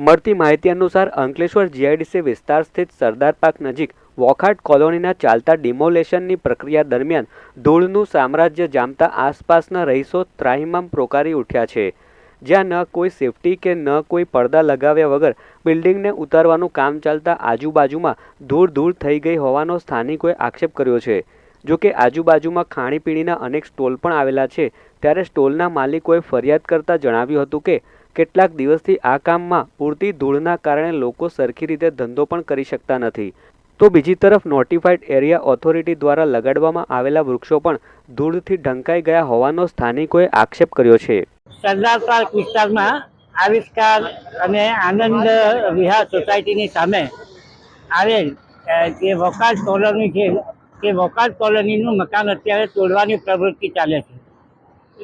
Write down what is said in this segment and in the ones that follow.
મળતી માહિતી અનુસાર અંકલેશ્વર જીઆઈડીસી વિસ્તાર સ્થિત સરદાર પાર્ક નજીક વોખાટ કોલોનીના ચાલતા ડિમોલેશનની પ્રક્રિયા દરમિયાન ધૂળનું સામ્રાજ્ય જામતા આસપાસના રહીશો ત્રાહિમામ પ્રોકારી ઉઠ્યા છે. જ્યાં ન કોઈ સેફટી કે ન કોઈ પડદા લગાવ્યા વગર બિલ્ડિંગને ઉતારવાનું કામ ચાલતા આજુબાજુમાં ધૂળ ધૂળ થઈ ગઈ હોવાનો સ્થાનિકોએ આક્ષેપ કર્યો છે. જો કે આજુબાજુમાં ખાણીપીણીના અનેક સ્ટોલ પણ આવેલા છે, ત્યારે સ્ટોલના માલિકોએ ફરિયાદ કરતા જણાવ્યું હતું કે કેટલાક દિવસથી આ કામમાં પૂરતી ધૂળના કારણે લોકો સરખી રીતે ધંધો પણ કરી શકતા નથી. તો બીજી તરફ નોટિફાઈડ એરિયા ઓથોરિટી દ્વારા લગાડવામાં આવેલા વૃક્ષો પણ ધૂળથી ઢંકાઈ ગયા હોવાનો સ્થાનિકોએ આક્ષેપ કર્યો છે. સરદાર પાર્ક વિસ્તારમાં આવિષ્કાર અને આનંદ વિહાર સોસાયટીની સામે આવેલ જે વોકાટ કોલોની છે તે વોકાટ કોલોનીનું મકાન અત્યારે તોડવાની પ્રવૃત્તિ ચાલે છે.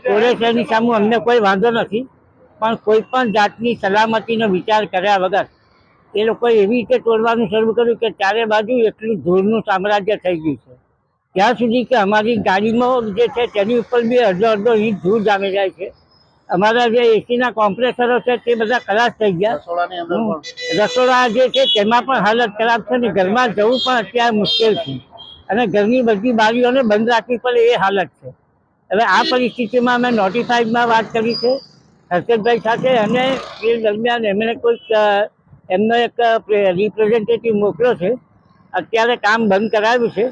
તોડે સામે અમને કોઈ વાંધો નથી. પણ કોઈ પણ જાતની સલામતીનો વિચાર કર્યા વગર એ લોકોએ એવી રીતે તોડવાનું શરૂ કર્યું કે ચારે બાજુ એટલું ધૂળનું સામ્રાજ્ય થઈ ગયું છે. ત્યાં સુધી કે અમારી ગાડીમાં જે છે તેની ઉપર બી અડધો અડધો ઇંચ ધૂળ જામી જાય છે. અમારા જે એસીના કોમ્પ્રેસરો છે તે બધા ખલાસ થઈ ગયા. રસોડા જે છે તેમાં પણ હાલત ખરાબ છે ને ઘરમાં જવું પણ અત્યારે મુશ્કેલ છે. અને ઘરની બધી બારીઓને બંધ રાખવી પડે એ હાલત છે. હવે આ પરિસ્થિતિમાં અમે નોટિફાઈડમાં વાત કરી છે. હર્ષદભાઈ સાથે અને એ દરમિયાન એમણે કોઈક એમનો એક રિપ્રેઝેન્ટેટિવ મોકલ્યો છે. અત્યારે કામ બંધ કરાવ્યું છે.